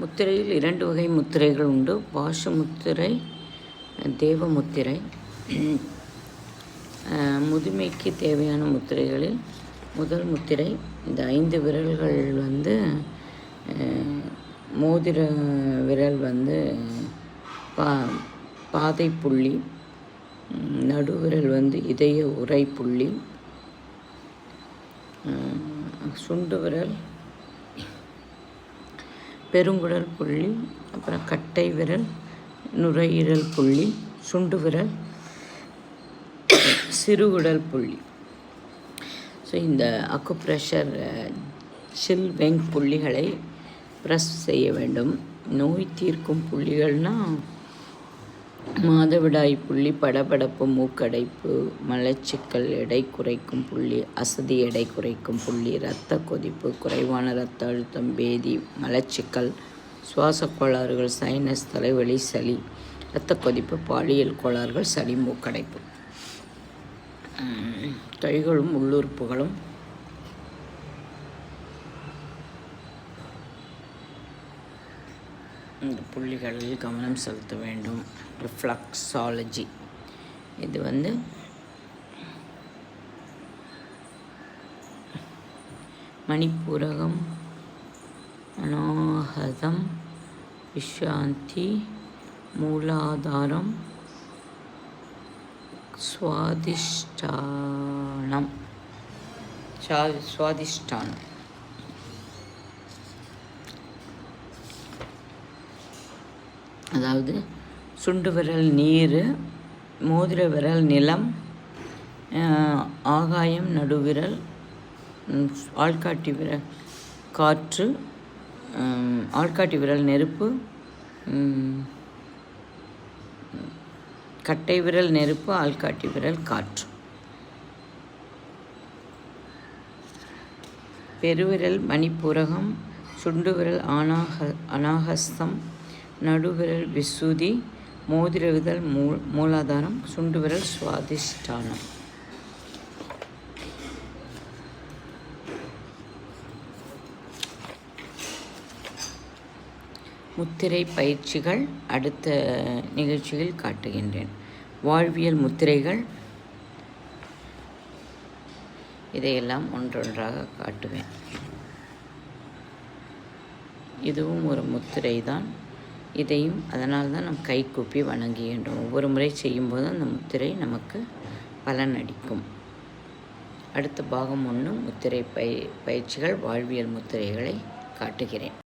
முத்திரையில் இரண்டு வகை முத்திரைகள் உண்டு. பாஷ முத்திரை தேவ முத்திரை முதுமைக்கு தேவையான முத்திரைகளில் முதல் முத்திரை இந்த ஐந்து விரல்கள் வந்து மோதிர விரல் வந்து பா பாதை புள்ளி நடுவிரல் வந்து இதய உரை புள்ளி சுண்டு விரல் பெருங்குடல் புள்ளி அப்புறம் கட்டை விரல் நுரையீரல் புள்ளி சுண்டு விரல் சிறுகுடல் புள்ளி. ஸோ இந்த அக்குப்ரெஷர் சில் வெங் புள்ளிகளை ப்ரெஸ் செய்ய வேண்டும். நோய் தீர்க்கும் புள்ளிகள்னால் மாதவிடாய் புள்ளி படபடப்பு மூக்கடைப்பு மலச்சிக்கல் எடை குறைக்கும் புள்ளி அசதி எடை குறைக்கும் புள்ளி இரத்த கொதிப்பு குறைவான இரத்த அழுத்தம் பேதி மலச்சிக்கல் சுவாச கோளாறுகள் சைனஸ் தலைவலி சளி இரத்த கொதிப்பு பாலியல் கோளாறுகள் சளி மூக்கடைப்பு. கைகளும் உள்ளுறுப்புகளும் இந்த புள்ளிகளில் கவனம் செலுத்த வேண்டும். ரிஃப்ளக்ஸாலஜி இது வந்து மணிப்பூரகம் அனாகதம் விஷாந்தி மூலாதாரம் சுவாதிஷ்டானம். சுவாதிஷ்டானம். அதாவது சுண்டு விரல் நீர் மோதிர விரல் நிலம் ஆகாயம் நடுவிரல் ஆள்காட்டி விரல் காற்று ஆள்காட்டி விரல் நெருப்பு கட்டை விரல் நெருப்பு ஆள்காட்டி விரல் காற்று. பெருவிரல் மணிப்புரகம் சுண்டு விரல் ஆனாக அனாகஸ்தம் நடுவிரல் விசுதி மோதிர விரல் மூ மூலாதாரம் சுண்டுவிரல் சுவாதிஷ்டானம். முத்திரை பயிற்சிகள் அடுத்த நிகழ்ச்சியில் காட்டுகின்றேன். வாழ்வியல் முத்திரைகள் இதையெல்லாம் ஒன்றொன்றாக காட்டுவேன். இதுவும் ஒரு முத்திரை தான் இதையும் அதனால் தான் நம் கை கூப்பி வணங்குகின்றோம் ஒவ்வொரு முறை செய்யும்போது அந்த முத்திரை நமக்கு பலனடிக்கும் அடுத்த பாகம் ஒன்று முத்திரை பய பயிற்சிகள் வாழ்வியல் முத்திரைகளை காட்டுகிறேன்.